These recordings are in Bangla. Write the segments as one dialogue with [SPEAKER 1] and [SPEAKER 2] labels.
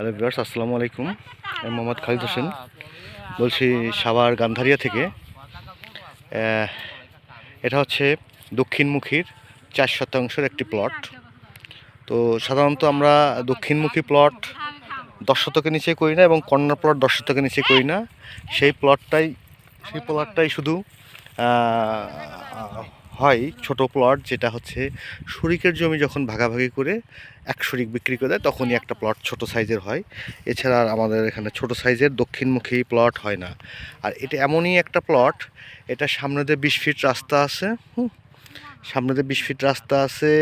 [SPEAKER 1] হ্যালো ভিউয়ার্স, আসসালামু আলাইকুম। আমি মোহাম্মদ খালিদ হোসেন। বলছি সাভার গান্ধারিয়া থেকে। এটা হচ্ছে দক্ষিণমুখীর চার শতাংশের একটি প্লট তো সাধারণত আমরা দক্ষিণমুখী প্লট দশ শতকের নিচে করি না এবং কর্নার প্লট দশ শতকের নিচে করি না। সেই প্লটটাই সেই প্লটটাই শুধু হয় ছোট প্লট যেটা হচ্ছে শরিকের জমি যখন ভাগাভাগি করে এক শরিক বিক্রি করে দেয়, তখনই একটা প্লট ছোট সাইজের হয়। এছাড়া আর আমাদের এখানে ছোট সাইজের দক্ষিণমুখী প্লট হয় না। আর এটা এমনই একটা প্লট এটা সামনে দিয়ে বিশ ফিট রাস্তা আছে সামনে দিয়ে বিশ ফিট রাস্তা আছে,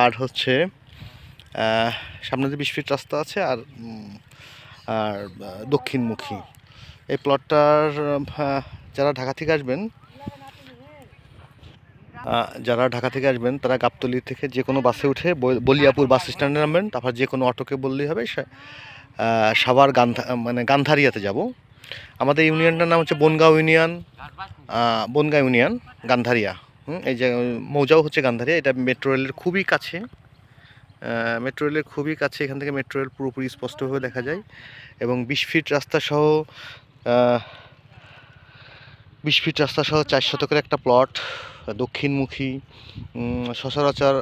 [SPEAKER 1] আর হচ্ছে সামনে দিয়ে বিশ ফিট রাস্তা আছে, আর আর দক্ষিণমুখী। এই প্লটটার যারা ঢাকা থেকে আসবেন যারা ঢাকা থেকে আসবেন, তারা গাবতলি থেকে যে কোনো বাসে উঠে বল- বলিয়াপুর বাস স্ট্যান্ডে নামবেন, তারপর যে কোনো অটোকে বললেই হবে সাভার গান্ধা মানে গান্ধারিয়াতে যাব। আমাদের ইউনিয়নটার নাম হচ্ছে বনগাঁও ইউনিয়ন বনগাঁ ইউনিয়ন, গান্ধারিয়া। এই যে, মৌজাও হচ্ছে গান্ধারিয়া, এটা মেট্রো রেলের খুবই কাছে। মেট্রো রেলের খুবই কাছে, এখান থেকে মেট্রো রেল পুরোপুরি স্পষ্টভাবে দেখা যায়। এবং বিশ ফিট রাস্তা সহ বিশ ফিট রাস্তা সহ চার শতকের একটা প্লট দক্ষিণমুখী সচরাচর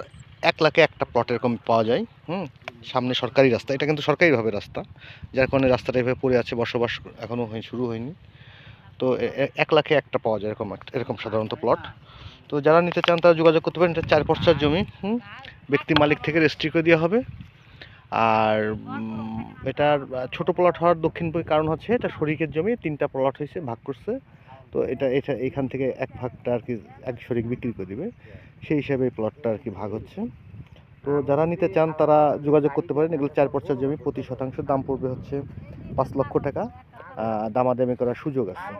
[SPEAKER 1] এক লাখে একটা প্লট এরকম পাওয়া যায়, হুম? সামনে সরকারি রাস্তা, এটা কিন্তু সরকারিভাবে রাস্তা, যার কারণে রাস্তাটা এভাবে পড়ে আছে, বসবাস এখনও শুরু হয়নি। তো এক লাখে একটা পাওয়া যায় এরকম একটা, এরকম সাধারণত প্লট তো যারা নিতে চান তারা যোগাযোগ করতে পারেন, এটা চার পর্চার জমি, হুম? ব্যক্তি মালিক থেকে রেজিস্ট্রি করে দেওয়া হবে। আর এটার ছোট প্লট হওয়ার দক্ষিণ কারণ হচ্ছে এটা শরিকের জমি, তিনটা প্লট হয়েছে, ভাগ করছে। তো এটা এটা এখান থেকে এক ভাগটা আর কি এক শরিক বিক্রি করে দিবে। সেই হিসাবে প্লটটা আর কি ভাগ হচ্ছে। তো যারা নিতে চান তারা যোগাযোগ করতে পারেন। এগুলো চার পর্চার জমি, প্রতি শতাংশ দাম পড়বে হচ্ছে পাঁচ লক্ষ টাকা। দামাদামি করার সুযোগ আছে।